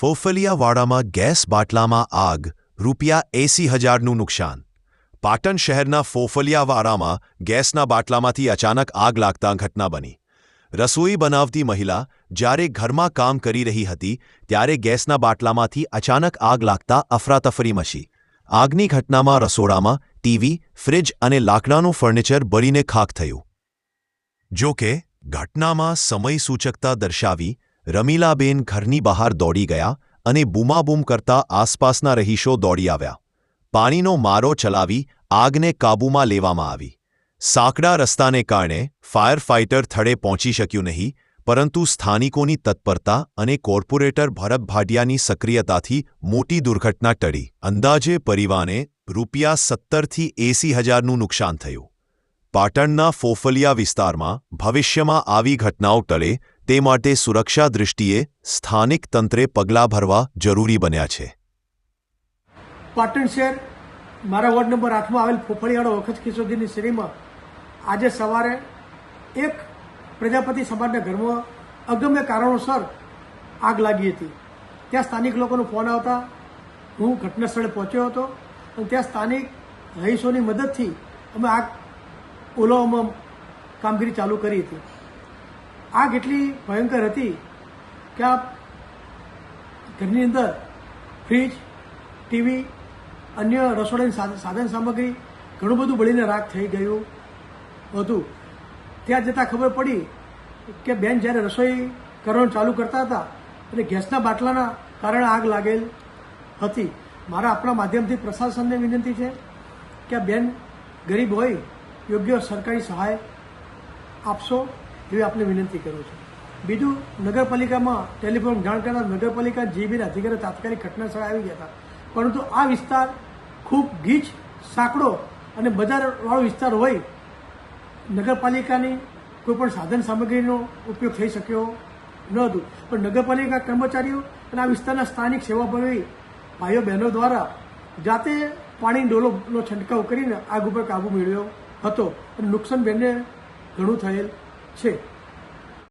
ફોફલિયાવાડામાં gas બાટલામાં આગ, રૂપિયા એસી હજારનું નુકસાન. પાટણ શહેરના ફોફલિયાવાડામાં ગેસના બાટલામાંથી અચાનક આગ લાગતા ઘટના બની. રસોઈ બનાવતી મહિલા જ્યારે ઘરમાં કામ કરી રહી હતી, ત્યારે ગેસના બાટલામાંથી અચાનક આગ લાગતા અફરાતફરી મચી. આગની ઘટનામાં રસોડામાં ટીવી, ફ્રિજ અને લાકડાનું ફર્નિચર બળીને ખાખ થયું. જો કે ઘટનામાં સમય સૂચકતા દર્શાવી રમીલાબેન ઘરની બહાર દોડી ગયા અને બૂમાબૂમ કરતા આસપાસના રહીશો દોડી આવ્યા. પાણીનો મારો ચલાવી આગને કાબૂમાં લેવામાં આવી. સાંકડા રસ્તાને કારણે ફાયર ફાઇટર થડે પહોંચી શક્યું નહીં, પરંતુ સ્થાનિકોની તત્પરતા અને કોર્પોરેટર ભરત ભાટિયાની સક્રિયતાથી મોટી દુર્ઘટના ટળી. અંદાજે પરિવારને રૂપિયા સત્તરથી એંસી હજારનું નુકસાન થયું. પાટણના ફોફલિયા વિસ્તારમાં ભવિષ્યમાં આવી ઘટનાઓ ટળે તે માટે સુરક્ષા દૃષ્ટિએ સ્થાનિક તંત્રે પગલાં ભરવા જરૂરી બન્યા છે. પાટણ શહેર મારા વોર્ડ નંબર આઠમાં આવેલ ફોફળિયાળો વખત કિશોરજીની શ્રેણીમાં આજે સવારે એક પ્રજાપતિ સમાજના ઘરમાં અગમ્ય કારણોસર આગ લાગી હતી. ત્યાં સ્થાનિક લોકોનો ફોન આવતા હું ઘટના સ્થળે પહોંચ્યો હતો અને ત્યાં સ્થાનિક રહીશોની મદદથી અમે આગ ઓલવવામાં કામગીરી ચાલુ કરી હતી. આગ એટલી ભયંકર હતી કે આ ઘરની અંદર ફ્રીજ, ટીવી, અન્ય રસોડાની સાધ- સાધન સામગ્રી ઘણું બધું બળીને રાખ થઈ ગયું હતું. ત્યાં જતાં ખબર પડી કે બેન જ્યારે રસોઈ કરવાનું ચાલુ કરતા હતા એટલે ગેસના બાટલાના કારણે આગ લાગેલ હતી. મારા આપણા માધ્યમથી પ્રશાસનને વિનંતી છે કે બેન ગરીબ હોય, યોગ્ય સરકારી સહાય આપશો. એવી આપને વિનંતી કરું છું. બીજું, નગરપાલિકામાં ટેલિફોન જાણ કરતા નગરપાલિકા જીબીના અધિકારીઓ તાત્કાલિક ઘટના સ્થળે આવી ગયા હતા. પરંતુ આ વિસ્તાર ખૂબ ગીચ, સાંકડો અને બજારવાળો વિસ્તાર હોય, નગરપાલિકાની કોઈપણ સાધન સામગ્રીનો ઉપયોગ થઈ શક્યો ન હતું. પણ નગરપાલિકા કર્મચારીઓ અને આ વિસ્તારના સ્થાનિક સેવાભાવી ભાઈઓ બહેનો દ્વારા જાતે પાણી ડોલોનો છંટકાવ કરીને આગ ઉપર કાબુ મેળવ્યો હતો. અને નુકસાન બેનને ઘણું થયેલ છે